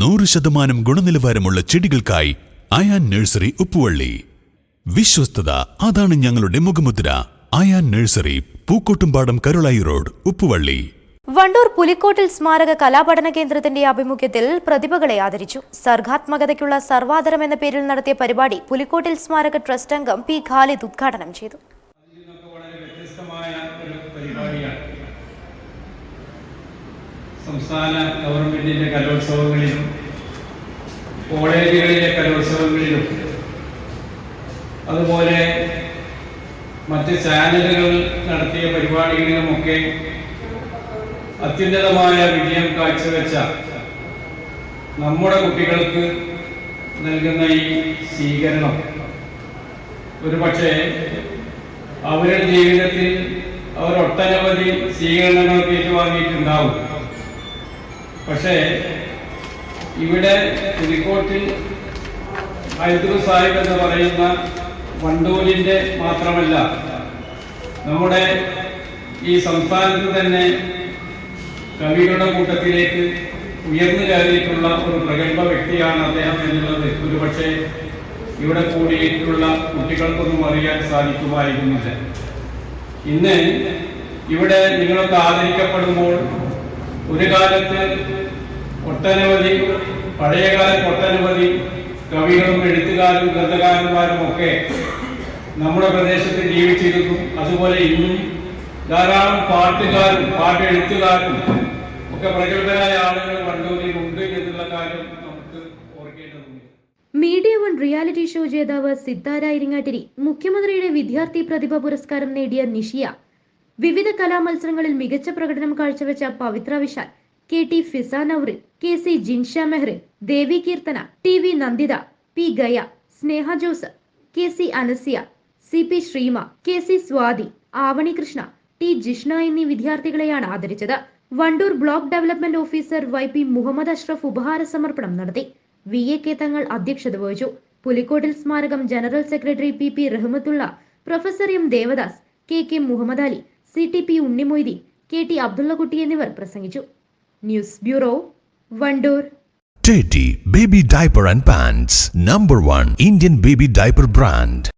നൂറ് ശതമാനം ഗുണനിലവാരമുള്ള ചെടികൾക്കായി അയാൻ നഴ്സറി ഉപ്പുവള്ളി. വിശ്വസ്തത അതാണ് ഞങ്ങളുടെ മുഖമുദ്ര. Ayan nursery Pookkottumpadam Karulai road Uppuvalli. Wandoor Pulikkottil സ്മാരക കലാപഠന കേന്ദ്രത്തിന്റെ ആഭിമുഖ്യത്തിൽ പ്രതിഭകളെ ആദരിച്ചു. സർഗാത്മകതയ്ക്കുള്ള സർവാദരം എന്ന പേരിൽ നടത്തിയ പരിപാടി പുലിക്കോട്ടിൽ സ്മാരക ട്രസ്റ്റ് അംഗം പി ഖാലിദ് ഉദ്ഘാടനം ചെയ്തു. സംസ്ഥാന ഗവൺമെന്റിന്റെ കലോത്സവങ്ങളിലും കോളേജുകളിലെ കലോത്സവങ്ങളിലും അതുപോലെ മറ്റ് ചാനലുകൾ നടത്തിയ പരിപാടികളിലുമൊക്കെ അത്യുന്നതമായ വിജയം കാഴ്ചവെച്ച നമ്മുടെ കുട്ടികൾക്ക് നൽകുന്ന ഈ സ്വീകരണം. ഒരുപക്ഷെ അവരുടെ ജീവിതത്തിൽ അവർ ഒട്ടനവധി സ്വീകരണങ്ങൾ ഏറ്റുവാങ്ങിയിട്ടുണ്ടാവും. പക്ഷേ ഇവിടെ പുലിക്കോട്ടിൽ ഹൈദർ സാഹിബ് എന്ന് പറയുന്ന വണ്ടൂരിന്റെ മാത്രമല്ല നമ്മുടെ ഈ സംസ്ഥാനത്ത് തന്നെ കവികളുടെ കൂട്ടത്തിലേക്ക് ഉയർന്നു കയറിയിട്ടുള്ള ഒരു പ്രഗത്ഭ വ്യക്തിയാണ് അദ്ദേഹം എന്നുള്ളത്. ഒരുപക്ഷെ ഇവിടെ കൂടിയിട്ടുള്ള കുട്ടികൾക്കൊന്നും അറിയാൻ സാധിക്കുമായിരുന്നില്ല. ഇന്ന് ഇവിടെ നിങ്ങളൊക്കെ ആദരിക്കപ്പെടുമ്പോൾ ഒരു കാലത്ത് ഒട്ടനവധി പഴയകാലത്ത് ഒട്ടനവധി കവികളും എഴുത്തുകാരും ഗ്രന്ഥകാരന്മാരും ഒക്കെ നമ്മുടെ പ്രദേശത്ത് ജീവിച്ചിരുന്നു. അതുപോലെ ഇന്നും ധാരാളം പാട്ടുകാരും പാട്ട് എഴുത്തുകാരും ഒക്കെ പ്രഗത്ഭരായ ആളുകൾ വണ്ടൂരിൽ ഉണ്ട് എന്നുള്ള കാര്യം നമുക്ക് ഓർക്കേണ്ടതുണ്ട്. മീഡിയ വൺ റിയാലിറ്റി ഷോ ജേതാവ് സിത്താര ഇരിങ്ങാട്ടിരി മുഖ്യമന്ത്രിയുടെ വിദ്യാർത്ഥി പ്രതിഭ പുരസ്കാരം നേടിയ നിഷിയ വിവിധ കലാമത്സരങ്ങളിൽ മികച്ച പ്രകടനം കാഴ്ചവെച്ച Pavithra Vishal K T Fiza Naurin K C Jinsha Mehrin Devi Keerthana T V Nanditha P Gaya Sneha Joseph K C Anasiya C P Sreema K C Swathi Avani Krishna T Jishna എന്നീ വിദ്യാർത്ഥികളെയാണ് ആദരിച്ചത്. Wandoor block development officer Y P Muhammad Ashraf ഉപഹാര സമർപ്പണം നടത്തി. V A K തങ്ങൾ അധ്യക്ഷത വഹിച്ചു. പുലിക്കോട്ടിൽ സ്മാരകം general secretary P P Rahmathulla professor M Devadas K K Muhammad Ali C T P Unnimoideen K T Abdullakutty എന്നിവർ പ്രസംഗിച്ചു news bureau Wandoor Teddy Baby Diaper and Pants Number one Indian baby diaper brand